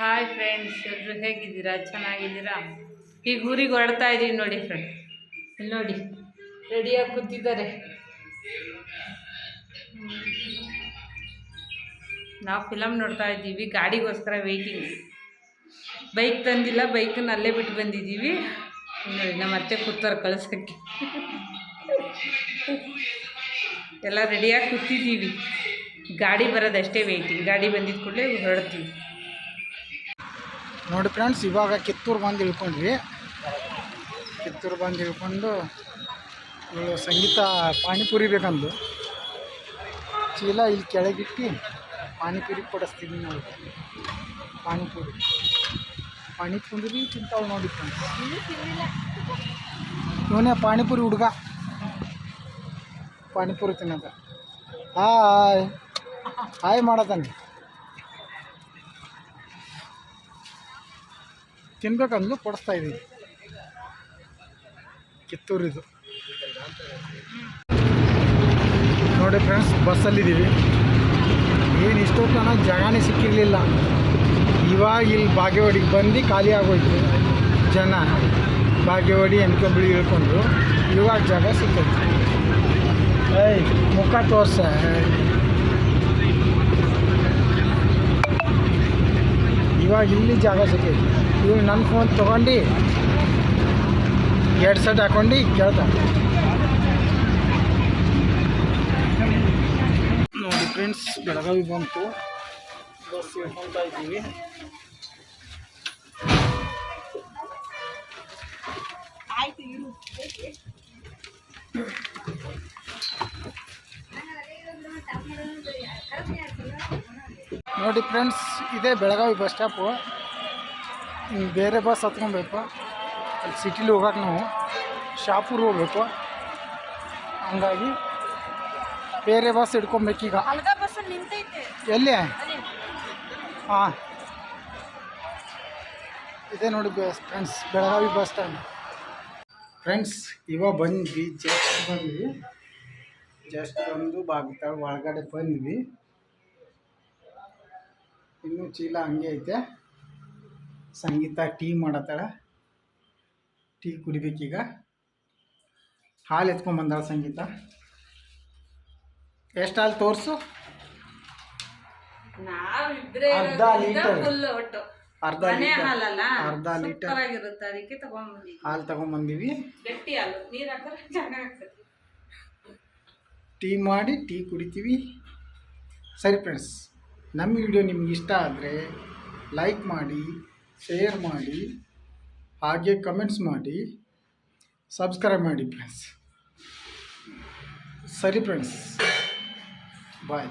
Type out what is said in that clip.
Hi friends ಎಲ್ಲರೂ ಹೇಗಿದ್ದೀರಾ? ಚೆನ್ನಾಗಿದ್ದೀರಾ? ಈಗ ಊರಿಗೆ ಹೊರಡ್ತಾ ಇದ್ದೀವಿ ನೋಡಿ ಫ್ರೆಂಡ್ ಇಲ್ಲಿ ನೋಡಿ ರೆಡಿಯಾಗಿ ಕೂತಿದ್ದಾರೆ. ನಾವು ಫಿಲಮ್ ನೋಡ್ತಾ ಇದ್ದೀವಿ, ಗಾಡಿಗೋಸ್ಕರ ವೆಯ್ಟಿಂಗ್ ಬೈಕ್ ತಂದಿಲ್ಲ ಬೈಕನ್ನು ಅಲ್ಲೇ ಬಿಟ್ಟು ಬಂದಿದ್ದೀವಿ. ನೋಡಿ, ನಮ್ಮ ಅತ್ತೆ ಕೂತಾರೆ ಕಳ್ಸೋಕ್ಕೆ. ಎಲ್ಲ ರೆಡಿಯಾಗಿ ಕೂತಿದ್ದೀವಿ. ಗಾಡಿ ಬರೋದಷ್ಟೇ ವೆಯ್ಟಿಂಗ್ ಗಾಡಿ ಬಂದಿದ್ದ ಕೂಡಲೇ ಹೊರಡ್ತೀವಿ. ನೋಡಿ ಫ್ರೆಂಡ್ಸ್, ಇವಾಗ ಕಿತ್ತೂರು ಬಂದು ಇಳ್ಕೊಂಡ್ವಿ. ಕಿತ್ತೂರು ಬಂದು ಇಳ್ಕೊಂಡು ಇವಳು ಸಂಗೀತ ಪಾನಿಪುರಿ ಬೇಕಂದು ಚೀಲ ಇಲ್ಲಿ ಕೆಳಗಿಟ್ಟು ಪಾನಿಪುರಿ ಕೊಡಿಸ್ತೀನಿ ನಾವು ಪಾನಿಪುರಿ. ಪಾನಿಪುರಿ ತಿಂತಾವ್ ನೋಡಿ ಫ್ರೆಂಡ್ಸ್. ಇವನೇ ಪಾನಿಪುರಿ ಹುಡುಗ. ಪಾನಿಪುರಿ ತಿನ್ನದ. ಹಾಯ್. ಹಾಯ್ ಮಾಡತಾನೆ. ತಿನ್ಬೇಕಂದ್ಲು ಕೊಡಿಸ್ತಾ ಇದ್ದೀವಿ ಕಿತ್ತೂರಿದು ನೋಡಿ ಫ್ರೆಂಡ್ಸ್ ಬಸ್ಸಲ್ಲಿದ್ದೀವಿ. ಏನು ಇಷ್ಟೊತ್ತು ಅನ್ನೋ ಜಾಗನೇ ಸಿಕ್ಕಿರಲಿಲ್ಲ. ಇವಾಗ ಇಲ್ಲಿ ಬಾಗೇವಾಡಿಗೆ ಬಂದು ಖಾಲಿ ಆಗೋಯ್ತು ಜನ. ಬಾಗೇವಾಡಿ ಅಂದ್ಕೊಂಡು ಇಳ್ಕೊಂಡು ಇವಾಗ ಜಾಗ ಸಿಕ್ಕೈತೆ ಏಯ್, ಮುಖ ತೋರ್ಸ. ಇವಾಗ ಇಲ್ಲಿ ಜಾಗ ಸಿಕ್ಕೈತಿ ಇವಾಗ ನನ್ನ ಫೋನ್ ತೊಗೊಂಡು ಎರಡು ಸೆಟ್ ಹಾಕೊಂಡು ಕೇಳ್ತಾ ನೋಡಿ ಫ್ರೆಂಡ್ಸ್, ಬೆಳಗಾವಿ ಬಂತು. ಬಸ್ ಇಳ್ಕೊತಾ ಇದ್ದೀವಿ ನೋಡಿ ಫ್ರೆಂಡ್ಸ್ ಇದೇ ಬೆಳಗಾವಿ ಬಸ್ ಸ್ಟಾಪು. ಬೇರೆ ಬಸ್ ಹತ್ಕೊಬೇಕು ಅಲ್ಲಿ ಸಿಟಿಲಿ ಹೋಗಕ್ಕೆ ನಾವು ಶಾಪೂರ್ ಹೋಗ್ಬೇಕು. ಹಂಗಾಗಿ ಬೇರೆ ಬಸ್ ಹಿಡ್ಕೊಬೇಕೀಗ ಎಲ್ಲಿ? ಹಾಂ. ಇದೆ ನೋಡಿ bus friends Belagavi bus stand friends ಇವಾಗ ಬಂದ್ವಿ ಜಸ್ಟ್ ಬಂದ್ವಿ. ಜಸ್ಟ್ ಬಂದು ಬಾಗ್ತಾಳ ಒಳಗಡೆ ಬಂದ್ವಿ. ಇನ್ನೂ ಚೀಲ ಹಂಗೆ ಐತೆ. ಸಂಗೀತ ಟೀ ಮಾಡತ್ತಾಳ. ಟೀ ಕುಡಿಬೇಕೀಗ ಹಾಲು ಎತ್ಕೊಂಬಂದಳ ಸಂಗೀತ. ಎಷ್ಟು ಹಾಲು ತೋರಿಸು? ಅರ್ಧ ಲೀಟರ್. ಅರ್ಧ ಲೀಟರ್. ಅರ್ಧ ಲೀಟರ್. ಹಾಲು ತಗೊಂಬಂದೀವಿ. ಟೀ ಮಾಡಿ ಟೀ ಕುಡಿತೀವಿ. ಸರಿ ಫ್ರೆಂಡ್ಸ್ ನಮ್ಮ ವಿಡಿಯೋ ನಿಮ್ಗೆ ಇಷ್ಟ ಆದರೆ ಲೈಕ್ ಮಾಡಿ ಶೇರ್ ಮಾಡಿ, ಹಾಗೆ ಕಮೆಂಟ್ಸ್ ಮಾಡಿ ಸಬ್ಸ್ಕ್ರೈಬ್ ಮಾಡಿ ಫ್ರೆಂಡ್ಸ್ ಸರಿ ಫ್ರೆಂಡ್ಸ್ ಬಾಯ್